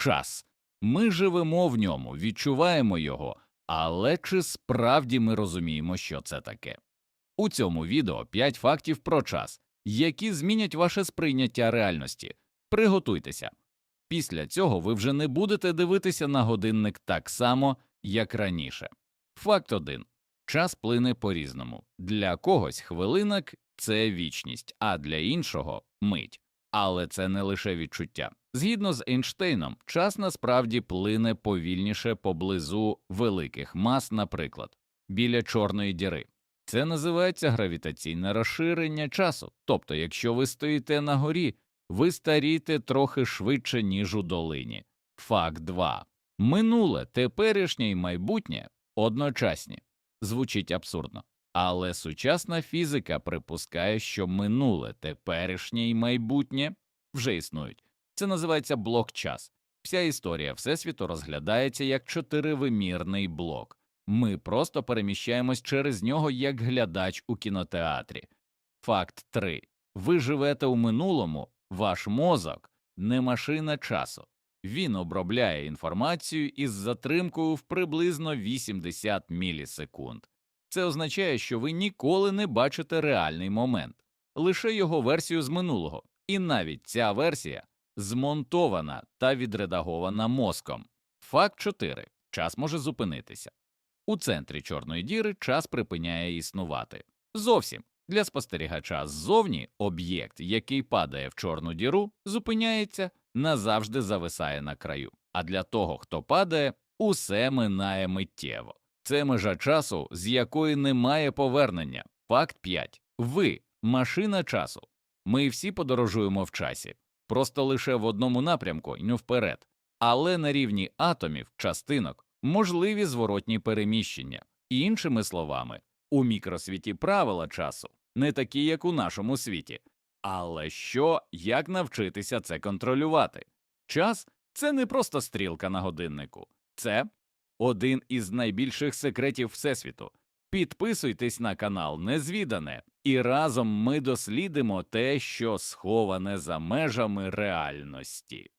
час. Ми живемо в ньому, відчуваємо його, але чи справді ми розуміємо, що це таке? У цьому відео 5 фактів про час, які змінять ваше сприйняття реальності. Приготуйтеся. Після цього ви вже не будете дивитися на годинник так само, як раніше. Факт 1. Час плине по-різному. Для когось хвилинок це вічність, а для іншого мить. Але це не лише відчуття. Згідно з Ейнштейном, час насправді плине повільніше поблизу великих мас, наприклад, біля чорної діри. Це називається гравітаційне розширення часу. Тобто, якщо ви стоїте на горі, ви старіте трохи швидше, ніж у долині. Факт 2. Минуле, теперішнє і майбутнє одночасні. Звучить абсурдно. Але сучасна фізика припускає, що минуле, теперішнє і майбутнє вже існують. Це називається блок час. Вся історія Всесвіту розглядається як чотиривимірний блок. Ми просто переміщаємось через нього як глядач у кінотеатрі. Факт 3. Ви живете у минулому, ваш мозок не машина часу. Він обробляє інформацію із затримкою в приблизно 80 мілісекунд. Це означає, що ви ніколи не бачите реальний момент, лише його версію з минулого, і навіть ця версія змонтована та відредагована мозком. Факт 4. Час може зупинитися. У центрі чорної діри час припиняє існувати. Зовсім для спостерігача ззовні об'єкт, який падає в чорну діру, зупиняється, назавжди зависає на краю. А для того, хто падає, усе минає миттєво. Це межа часу, з якої немає повернення. Факт 5. Ви машина часу. Ми всі подорожуємо в часі, просто лише в одному напрямку не вперед. Але на рівні атомів, частинок, можливі зворотні переміщення. Іншими словами, у мікросвіті правила часу не такі, як у нашому світі. Але що, як навчитися це контролювати? Час це не просто стрілка на годиннику, це один із найбільших секретів Всесвіту. Підписуйтесь на канал Незвідане, і разом ми дослідимо те, що сховане за межами реальності.